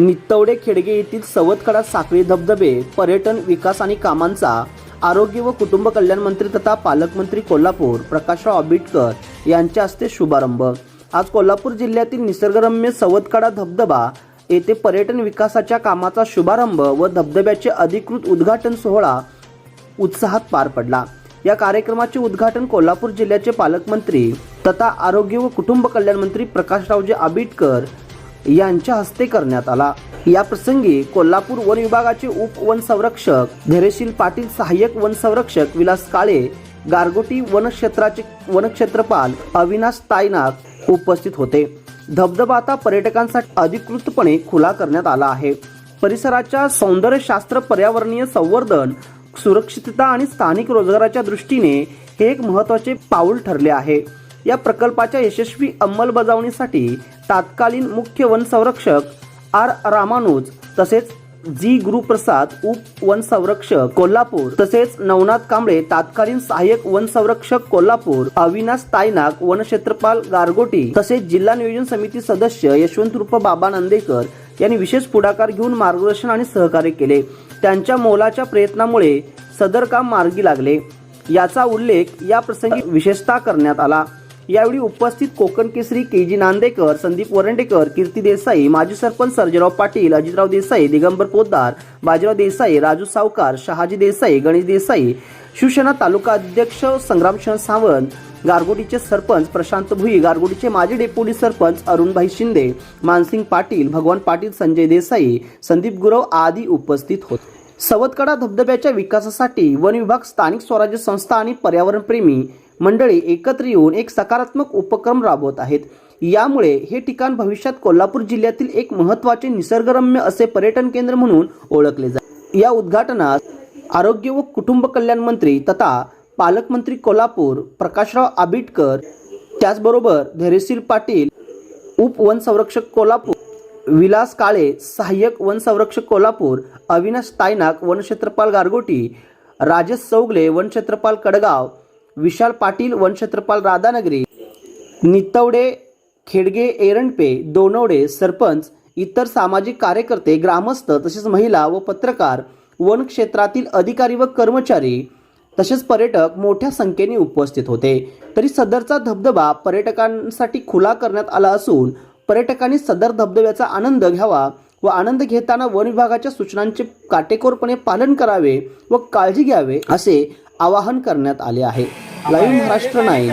नित्तवडे खेडगे येथील सवतखडा साखळी धबधबे पर्यटन विकास आणि कामांचा आरोग्य व कुटुंब कल्याण मंत्री तथा पालकमंत्री कोल्हापूर प्रकाशराव आंबेडकर यांच्या हस्ते शुभारंभ. आज कोल्हापूर जिल्ह्यातील निसर्गरम्य सवतकडा धबधबा येथे पर्यटन विकासाच्या कामाचा शुभारंभ व धबधब्याचे अधिकृत उद्घाटन सोहळा उत्साहात पार पडला. या कार्यक्रमाचे उद्घाटन कोल्हापूर जिल्ह्याचे पालकमंत्री तथा आरोग्य व कुटुंब कल्याण मंत्री प्रकाशरावजी आंबेडकर यांच्या हस्ते करण्यात आला. या प्रसंगी कोल्हापूर वन विभागाचे उप वन संरक्षक धैर्यशील पाटील सहाय्यक वन संरक्षक विलास काळे गारगोटी वनक्षेत्राचे वनक्षेत्रपाल अविनाश तायनाक उपस्थित होते. धबधबा आता पर्यटकांसाठी अधिकृतपणे खुला करण्यात आला आहे. परिसराच्या सौंदर्यशास्त्र पर्यावरणीय संवर्धन सुरक्षितता आणि स्थानिक रोजगाराच्या दृष्टीने हे एक महत्त्वाचे पाऊल ठरले आहे. या प्रकल्पाच्या यशस्वी अंमलबजावणीसाठी तात्कालीन मुख्य वन संरक्षक आर रामानुज तसेच जी गुरुप्रसाद उप वन संरक्षक कोल्हापूर तसेच नवनाथ कांबळे तात्कालीन सहाय्यक वन संरक्षक कोल्हापूर अविनाश तायनाक वनक्षेत्रपाल गारगोटी तसेच जिल्हा नियोजन समिती सदस्य यशवंतरूप बाबा नंदेकर यांनी विशेष पुढाकार घेऊन मार्गदर्शन आणि सहकार्य केले. त्यांच्या मोलाच्या प्रयत्नामुळे सदर काम मार्गी लागले. याचा उल्लेख या प्रसंगी विशेषतः करण्यात आला. यावेळी उपस्थित कोकण केसरी के जी नांदेकर संदीप वरंडेकर कीर्ती देसाई माजी सरपंच सर्जराव पाटील अजितराव देसाई दिगंबर पोद्दार बाजीराव देसाई राजू सावकार शहाजी देसाई गणेश देसाई शिवसेना तालुका अध्यक्ष संग्रामशरण सावंत गारगोटीचे सरपंच प्रशांत भुई गारगोटीचे माजी डेप्युटी सरपंच अरुणभाई शिंदे मानसिंग पाटील भगवान पाटील संजय देसाई संदीप गुरव आदी उपस्थित होते. सवतकडा धबधब्याच्या विकासासाठी वन विभाग स्थानिक स्वराज्य संस्था आणि पर्यावरणप्रेमी मंडळी एकत्र येऊन एक सकारात्मक उपक्रम राबवत आहेत. यामुळे हे ठिकाण भविष्यात कोल्हापूर जिल्ह्यातील एक महत्त्वाचे निसर्गरम्य असे पर्यटन केंद्र म्हणून ओळखले जाईल या उद्घाटनात आरोग्य व कुटुंब कल्याण मंत्री तथा पालकमंत्री कोल्हापूर प्रकाशराव आबिटकर त्याचबरोबर धैर्यशील पाटील उप वन संरक्षक कोल्हापूर विलास काळे सहाय्यक वन संरक्षक कोल्हापूर अविनाश तायनाक वनक्षेत्रपाल गारगोटी राजेश चौगले वनक्षेत्रपाल कडगाव विशाल पाटील वनक्षेत्रपाल राधानगरी नितवडे खेडगे एरंडपे दोनवडे सरपंच इतर सामाजिक कार्यकर्ते ग्रामस्थ तसेच महिला व पत्रकार वन क्षेत्रातील अधिकारी व कर्मचारी तसेच पर्यटक मोठ्या संख्येने उपस्थित होते. तरी सदरचा धबधबा पर्यटकांसाठी खुला करण्यात आला असून पर्यटकांनी सदर धबधब्याचा आनंद घ्यावा व आनंद घेताना वन विभागाच्या सूचनांचे काटेकोरपणे पालन करावे व काळजी घ्यावे असे आवाहन करण्यात आले आहे. Live Maharashtra nine